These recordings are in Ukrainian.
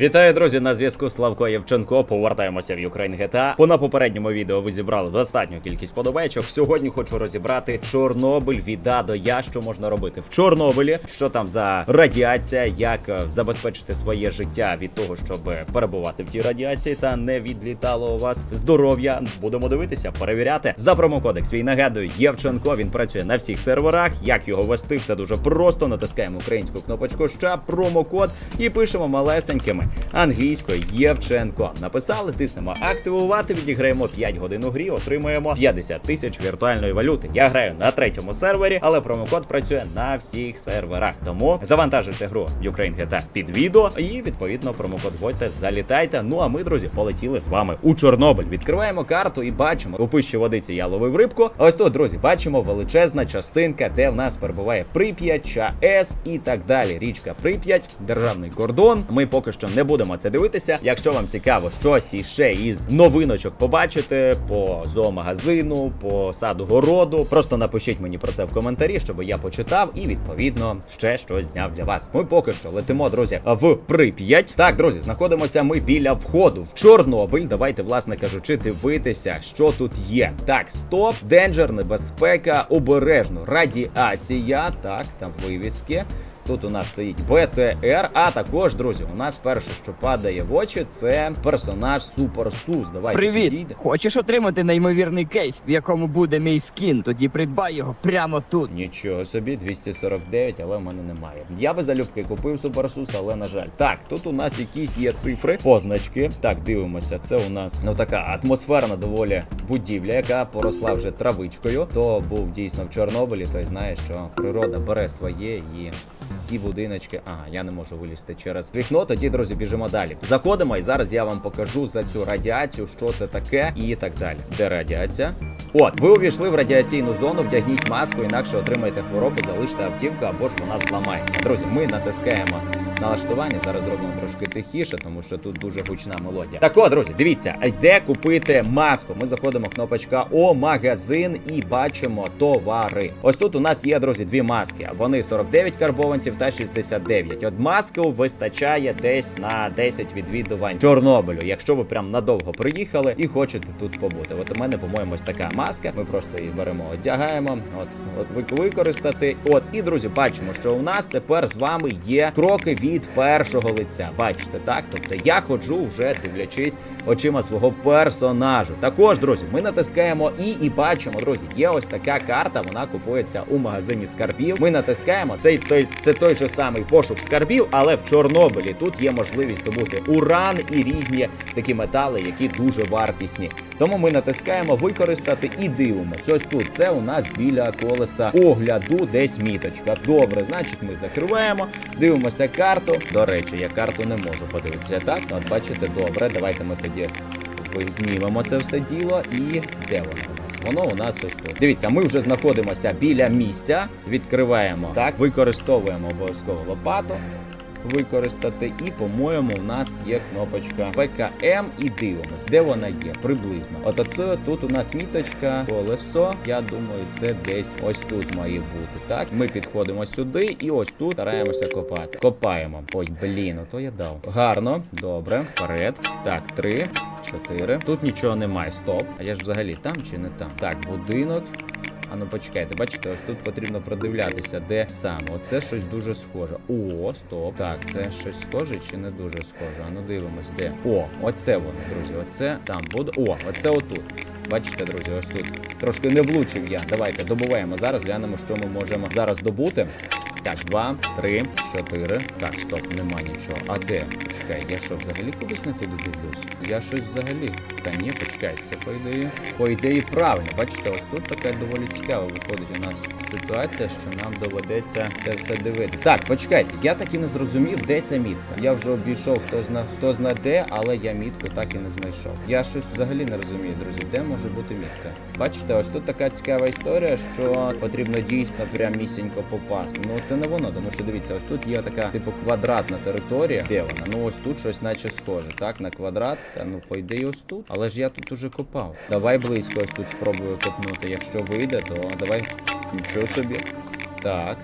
Вітаю, друзі! На зв'язку Славко Євченко. Повертаємося в Ukraine GTA. По на попередньому відео ви зібрали достатню кількість подобайчок. Сьогодні хочу розібрати Чорнобиль від А до Я, що можна робити в Чорнобилі, що там за радіація, як е, забезпечити своє життя від того, щоб перебувати в тій радіації та не відлітало у вас здоров'я. Будемо дивитися, перевіряти за промокодекс. Свій нагадую, Євченко. Він працює на всіх серверах. Як його вести? Це дуже просто. Натискаємо українську кнопочку «Ща», промокод і пишемо малесенькими англійською Євченко. Написали, тиснемо активувати. Відіграємо 5 годин у грі, отримуємо 50 тисяч віртуальної валюти. Я граю на третьому сервері, але промокод працює на всіх серверах. Тому завантажуйте гру Ukraine GTA під відео і відповідно промокод вводьте, залітайте. Ну а ми, друзі, полетіли з вами у Чорнобиль. Відкриваємо карту і бачимо у пищі водиці я ловив рибку. Ось тут, друзі, бачимо величезна частинка, де в нас перебуває Прип'ять, ЧАЕС і так далі. Річка Прип'ять, державний кордон. Ми поки що не будемо це дивитися. Якщо вам цікаво щось іще із новиночок побачити по зоомагазину, по саду городу, просто напишіть мені про це в коментарі, щоб я почитав і відповідно ще щось зняв для вас. Ми поки що летимо, друзі, в Прип'ять. Так, друзі, знаходимося ми біля входу в Чорнобиль. Давайте, власне кажучи, дивитися, що тут є. Так, стоп, денджер, небезпека, обережно, радіація. Так, там вивіски. Тут у нас стоїть БТР. А також, друзі, у нас перше, що падає в очі, це персонаж Супер Сус. Давайте Привіт! підійдемо. Хочеш отримати неймовірний кейс, в якому буде мій скін? Тоді придбай його прямо тут. Нічого собі, 249, але в мене немає. Я би залюбки купив Суперсус, але на жаль. Так, тут у нас якісь є цифри, позначки. Так, дивимося. Це у нас ну така атмосферна доволі будівля, яка поросла вже травичкою. То був дійсно в Чорнобилі. Той знає, що природа бере своє і. Всі будиночки, ага, я не можу вилізти через вікно. Тоді, друзі, біжимо далі. Заходимо, і зараз я вам покажу за цю радіацію, що це таке, і так далі. Де радіація? От, ви увійшли в радіаційну зону, вдягніть маску, інакше отримаєте хворобу, залиште автівку або ж вона зламається. Друзі, ми натискаємо налаштування. Зараз зробимо трошки тихіше, тому що тут дуже гучна мелодія. Так от, друзі, дивіться, де купити маску. Ми заходимо кнопочка О, магазин і бачимо товари. Ось тут у нас є, друзі, дві маски. Вони 49 карбованців та 69. От маски вистачає десь на 10 відвідувань Чорнобилю. Якщо ви прям надовго приїхали і хочете тут побути. От у мене, по-моєму, ось така маска. Ми просто її беремо, одягаємо. От, от використати. От і друзі, бачимо, що у нас тепер з вами є кроки від першого лиця. Бачите, так? Тобто я ходжу вже дивлячись очима свого персонажу. Також, друзі, ми натискаємо і і бачимо, друзі, є ось така карта. Вона купується у магазині скарбів. Ми натискаємо цей той, це той же самий пошук скарбів, але в Чорнобилі тут є можливість добути уран і різні такі метали, які дуже вартісні. Тому ми натискаємо використати і дивимося. Ось тут це у нас біля колеса огляду, десь міточка. Добре, значить, ми закриваємо, дивимося карту. До речі, я карту не можу подивитися. Так, от бачите, добре. Давайте ми тоді ви- знімемо це все діло. І де воно нас? Воно у нас ось тут. Дивіться, ми вже знаходимося біля місця. Відкриваємо так, використовуємо обов'язково лопату. Використати, і, по-моєму, у нас є кнопочка ПКМ і дивимось, де вона є приблизно. От оце тут у нас міточка, колесо. Я думаю, це десь ось тут має бути. Так, ми підходимо сюди, і ось тут стараємося копати. Копаємо. Ой, блін, ото я дав. Гарно, добре, вперед. Так, три, чотири. Тут нічого немає. Стоп. А я ж взагалі там чи не там? Так, будинок. А ну почекайте, бачите, ось тут потрібно продивлятися, де саме. Оце щось дуже схоже. О, стоп. Так, це щось схоже чи не дуже схоже. А ну дивимось, де. О, оце воно, друзі. Оце там буде. О, оце отут. Бачите, друзі, ось тут. Трошки не влучив я. Давайте добуваємо зараз, глянемо, що ми можемо зараз добути. Так, два, три, чотири. Так, стоп, нема нічого. А де? Почекай, я що, взагалі кудись не туди дивлюсь? Я щось взагалі. Та ні, почекай, це по ідеї. По ідеї правильно. Бачите, ось тут така доволі цікава виходить у нас ситуація, що нам доведеться це все дивитися. Так, почекайте, я так і не зрозумів, де ця мітка. Я вже обійшов хто зна хто зна де, але я мітку так і не знайшов. Я щось взагалі не розумію, друзі, де може бути мітка. Бачите, ось тут така цікава історія, що потрібно дійсно прям місінько попасти. Ну це не воно, тому що дивіться, ось тут є така типу квадратна територія. Де вона? Ну ось тут щось наче схоже. Так, на квадрат. Та ну по ідеї ось тут. Але ж я тут уже копав. Давай близько ось тут спробую копнути. Якщо вийде, то давай нічого собі. Так.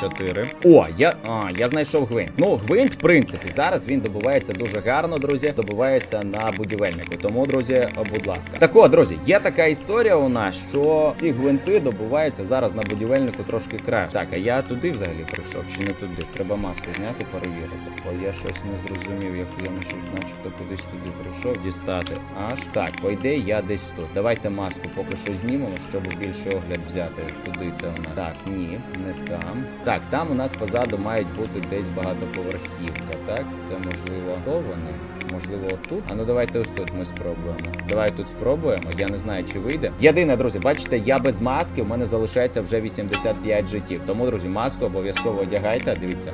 4. О, я, а, я знайшов гвинт. Ну, гвинт, в принципі, зараз він добувається дуже гарно, друзі. Добувається на будівельнику. Тому, друзі, будь ласка. Так от, друзі, є така історія у нас, що ці гвинти добуваються зараз на будівельнику трошки краще. Так, а я туди взагалі прийшов чи не туди? Треба маску зняти, перевірити. Бо я щось не зрозумів, як я наче- начебто кудись туди прийшов, дістати. Аж так, по ідеї, я десь тут. Давайте маску поки що знімемо, щоб більше огляд взяти. Куди це нас? Так, ні, не там. Так, там у нас позаду мають бути десь багатоповерхівка. Так, це можливо то вони. Можливо, отут. А ну давайте ось тут ми спробуємо. Давай тут спробуємо. Я не знаю, чи вийде. Єдине, друзі, бачите, я без маски. У мене залишається вже 85 життів. Тому, друзі, маску обов'язково одягайте. Дивіться.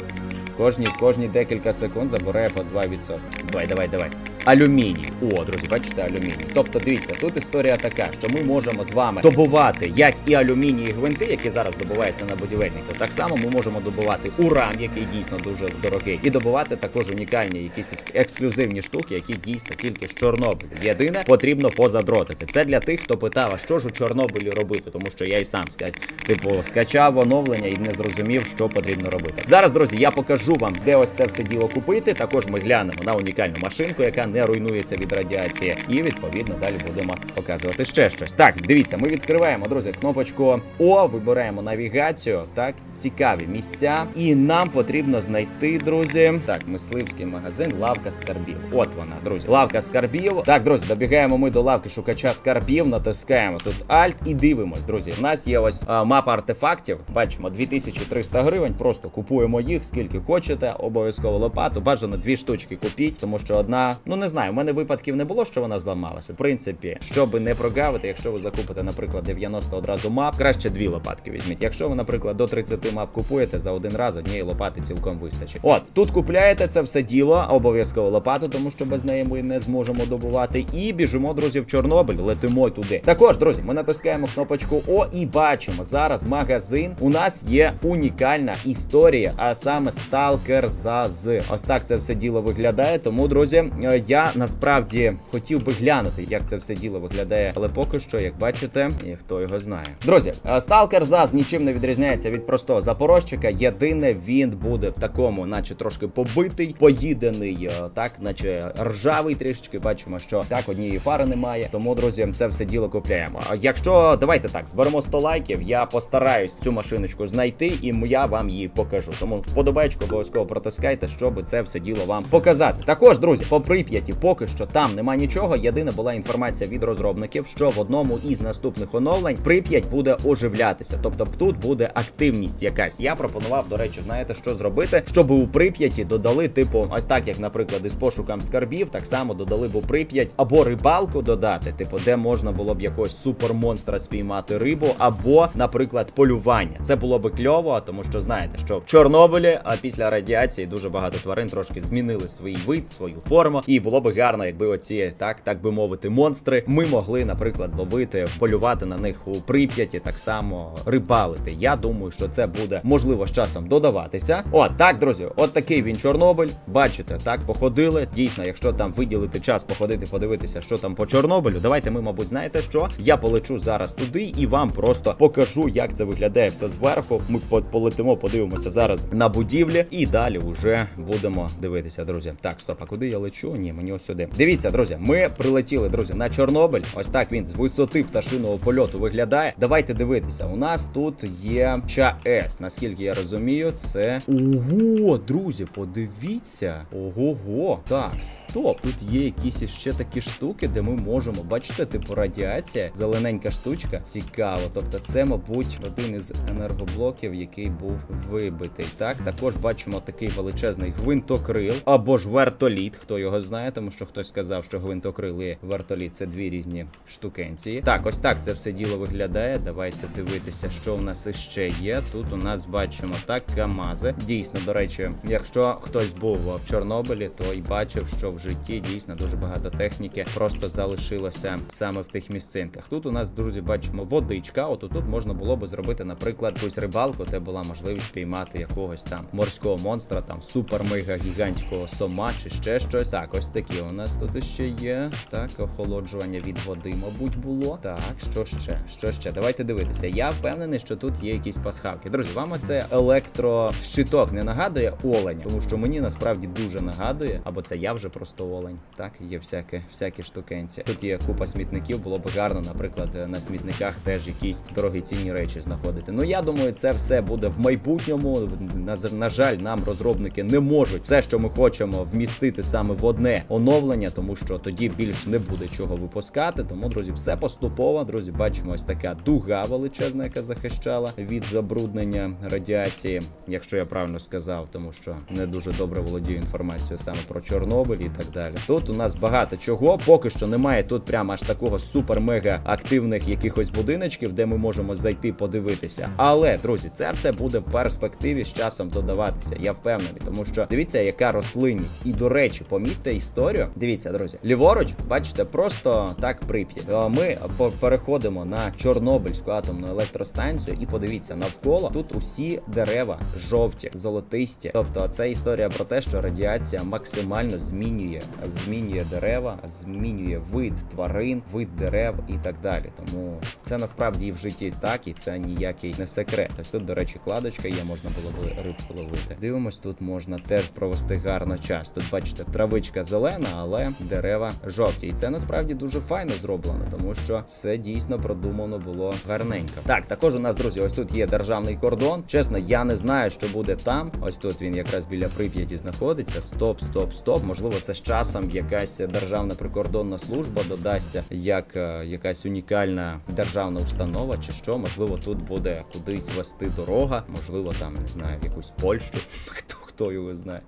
Кожні, кожні декілька секунд забирає по 2%. Давай, давай, давай. Алюміній. О, друзі, бачите, алюміній. Тобто, дивіться, тут історія така, що ми можемо з вами добувати як і алюміній гвинти, які зараз добуваються на будівельнику. Так само ми можемо добувати уран, який дійсно дуже дорогий, і добувати також унікальні якісь ексклюзивні штуки, які дійсно тільки з Чорнобиля. Єдине потрібно позадротити. Це для тих, хто питав, а що ж у Чорнобилі робити, тому що я і сам скач, типу скачав оновлення і не зрозумів, що потрібно робити. Зараз, друзі, я покажу вам, де ось це все діло купити. Також ми глянемо на унікальну машинку, яка не руйнується від радіації, і відповідно далі будемо показувати ще щось. Так, дивіться, ми відкриваємо, друзі, кнопочку О, вибираємо навігацію. Так, цікаві місця, і нам потрібно знайти, друзі. Так, мисливський магазин, лавка скарбів. От вона, друзі, лавка скарбів. Так, друзі, добігаємо ми до лавки шукача скарбів, натискаємо тут Alt і дивимось, друзі. У нас є ось а, мапа артефактів. Бачимо 2300 гривень. Просто купуємо їх скільки хочете. Обов'язково лопату. Бажано дві штучки купіть, тому що одна, ну не знаю, у мене випадків не було, що вона зламалася. В принципі, щоб не прогавити, якщо ви закупите, наприклад, 90 одразу мап, краще дві лопатки візьміть. Якщо ви, наприклад, до 30 мап купуєте за один раз, однієї лопати цілком вистачить. От тут купляєте це все діло, обов'язково лопату, тому що без неї ми не зможемо добувати. І біжимо, друзі, в Чорнобиль, летимо туди. Також, друзі, ми натискаємо кнопочку О і бачимо зараз магазин. У нас є унікальна історія, а саме Stalker Заз. Ось так це все діло виглядає. Тому, друзі, е, я насправді хотів би глянути, як це все діло виглядає, але поки що, як бачите, і хто його знає. Друзі, Stalker Заз нічим не відрізняється від простого запорожчика. Єдине, він буде в такому, наче трошки побитий, поїдений, е, так, наче ржавий трішечки. Бачимо, що так однієї фари немає. Тому, друзі, це все діло купляємо. Якщо давайте так, зберемо 100 лайків, я постараюсь цю машиночку знайти, і я вам її покажу. Тому вподобайку обов'язково протискайте, щоб це все діло вам показати. Також, друзі, по прип'яті, поки що там нема нічого. Єдине була інформація від розробників, що в одному із наступних оновлень прип'ять буде оживлятися. Тобто тут буде активність якась. Я пропонував, до речі, знаєте, що зробити, щоб у прип'яті додали, типу, ось так, як, наприклад, із пошуком скарбів, так само додали б у прип'ять або рибалку додати, типу, де можна було б якогось супермонстра спіймати рибу, або, наприклад, полювання. Це було би кльово, тому що знаєте, що в Чорнобилі, а після радіації дуже багато тварин трошки змінили свій вид, свою форму, і було би гарно, якби оці так, так би мовити, монстри ми могли, наприклад, ловити, полювати на них у прип'яті, так само рибалити. Я думаю, що це буде можливо з часом додаватися. От так, друзі, от такий він Чорнобиль. Бачите, так походили. Дійсно, якщо там виділити час походити, подивитися, що там по Чорнобилю. Давайте ми, мабуть, знаєте що? Я полечу зараз туди і вам просто покажу, як це виглядає все зверху. Ми полетимо, подивимося зараз на будівлі, і далі вже будемо дивитися, друзі. Так, стоп, а куди я лечу? Ні, мені ось сюди. Дивіться, друзі, ми прилетіли, друзі, на Чорнобиль. Ось так він з висоти пташиного польоту виглядає. Давайте дивитися. У нас тут є ЧАЕС. Наскільки я розумію, це ого, друзі, подивіться. Ого-го. Так, стоп. Тут є якісь ще такі штуки, де ми можемо бачите, типу радіація, зелененька штучка. Цікаво. Тобто, це, мабуть, один із енергоблоків, який був вибитий. Так, також бачимо такий величезний гвинтокрил або ж вертоліт. Хто його знає, тому що хтось сказав, що гвинтокрил і це дві різні штукенції. Так, ось так це все діло виглядає. Давайте дивитися, що у нас іще є. Тут у нас бачимо так Камази. Дійсно, до речі, якщо хтось був в Чорнобилі, то й бачив, що в житті дійсно дуже багато техніки просто залишилося саме в тих місцинках. Тут у нас, друзі, бачимо водичка. От тут можна було би зробити, наприклад, якусь рибалку, де була можливість піймати якогось там морського монстра, там супер мега гігантського сома чи ще щось. Так, ось такі у нас тут ще є. Так, охолоджування від води, мабуть, було. Так, що ще? Що ще? Давайте дивитися. Я впевнений, що тут є якісь пасхалки. Друзі, вам оце електрощиток не нагадує оленя, тому що мені насправді дуже нагадує, або це я вже просто олень. Так, є всяке, всякі штукенці. Тут є купа смітників. Було б гарно, наприклад, на смітниках теж якісь дорогоцінні речі знаходити. Ну я думаю, це все буде в майбутньому. На, на жаль, нам розробники не можуть все, що ми хочемо, вмістити саме в одне оновлення, тому що тоді більш не буде чого випускати. Тому, друзі, все поступово. Друзі, бачимо ось така дуга величезна, яка захищала від забруднення радіації, якщо я правильно сказав, тому що не дуже добре володію інформацією саме про Чорнобиль і так далі. Тут у нас багато чого. Поки що немає тут прямо аж такого супер-мега активних якихось будиночків, де ми можемо зайти подивитися. Але друзі, це все буде в перспективі з часом додаватися. Я впевнений, тому що дивіться, яка рослинність. І до речі, помітьте історію. Дивіться, друзі, ліворуч, бачите, просто так прип'ять. Е, Ми переходимо на Чорнобильську атомну електростанцію, і подивіться навколо тут усі дерева жовті, золотисті. Тобто, це історія про те, що радіація максимально змінює, змінює дерева, змінює вид тварин, вид дерев і так далі. Тому це насправді і в житті так, і це ніякий не секрет. Ось тут, до речі, кладочка є, можна було би рибку ловити. Дивимось, тут можна теж провести гарно час. Тут бачите, травичка зелена, але дерева жовті. І це насправді дуже файно зроблено, тому що це дійсно продумано було гарненько. Так, також у нас, друзі, ось тут є державний кордон. Чесно, я не знаю, що буде там. Ось тут він якраз біля Прип'яті знаходиться. Стоп, стоп, стоп. Можливо, це з часом якась державна прикордонна служба додасться, як е, якась унікальна державна установа, чи що. Можливо, тут буде кудись вести дорога. Можливо, там не знаю, в якусь Польщу. Хто хто його знає.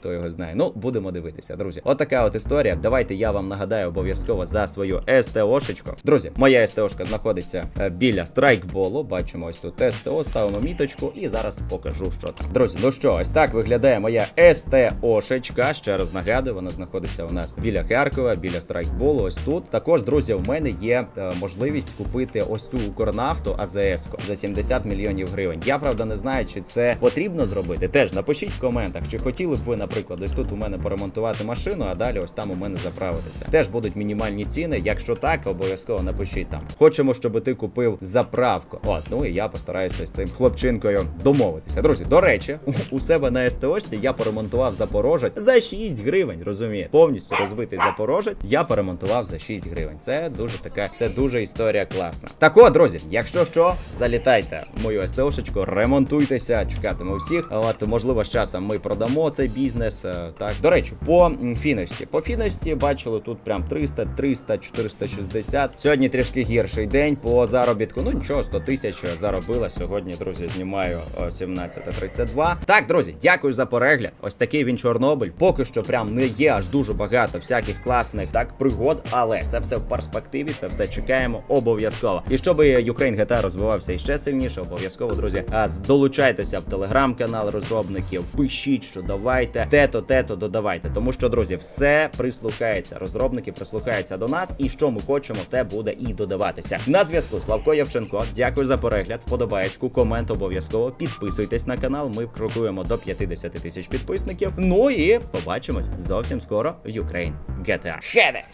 Хто його знає? Ну, будемо дивитися, друзі. Отака от історія. Давайте я вам нагадаю обов'язково за свою СТОшечку. Друзі, моя СТОшка знаходиться е, біля страйкболу. Бачимо ось тут СТО, ставимо міточку і зараз покажу, що там. Друзі, ну що, ось так виглядає моя СТОшечка. Ще раз нагадую, вона знаходиться у нас біля Харкова, біля страйкболу. Ось тут. Також, друзі, у мене є е, можливість купити ось цю Укрнафту АЗС за 70 мільйонів гривень. Я правда не знаю, чи це потрібно зробити. Теж напишіть в коментах, чи хотіли б ви, наприклад, ось тут у мене поремонтувати машину, а далі ось там у мене заправитися. Теж будуть мінімальні ціни. Якщо так, обов'язково напишіть там. Хочемо, щоб ти купив заправку. От, ну і я постараюся з цим хлопчинкою домовитися. Друзі, до речі, у- себе на СТОшці я поремонтував Запорожець за 6 гривень. Розумієте, повністю розбитий Запорожець. Я поремонтував за 6 гривень. Це дуже така, це дуже історія класна. Так от, друзі, якщо що, залітайте в мою СТОшечку, ремонтуйтеся, чекатиму всіх. От можливо, з часом ми продамо цей бізнес. Е, Так, до речі, по фіності. По фіності бачили тут прям 300, 300, 460. Сьогодні трішки гірший день по заробітку. Ну нічого, 100 тисяч заробила. Сьогодні, друзі, знімаю о, 17.32. Так, друзі, дякую за перегляд. Ось такий він Чорнобиль. Поки що прям не є аж дуже багато всяких класних так пригод, але це все в перспективі. Це все чекаємо обов'язково. І щоб Ukraine GTA розвивався іще сильніше, обов'язково, друзі, з- долучайтеся в телеграм-канал розробників. Пишіть, що давайте тето, тето, додавайте. Тому що, друзі, все прислухається. Розробники прислухаються до нас, і що ми хочемо, те буде і додаватися. На зв'язку Славко Явченко. Дякую за перегляд. Подобаєчку, комент обов'язково. Підписуйтесь на канал. Ми крокуємо до 50 тисяч підписників. Ну і побачимось зовсім скоро в Ukraine GTA. Хедеш!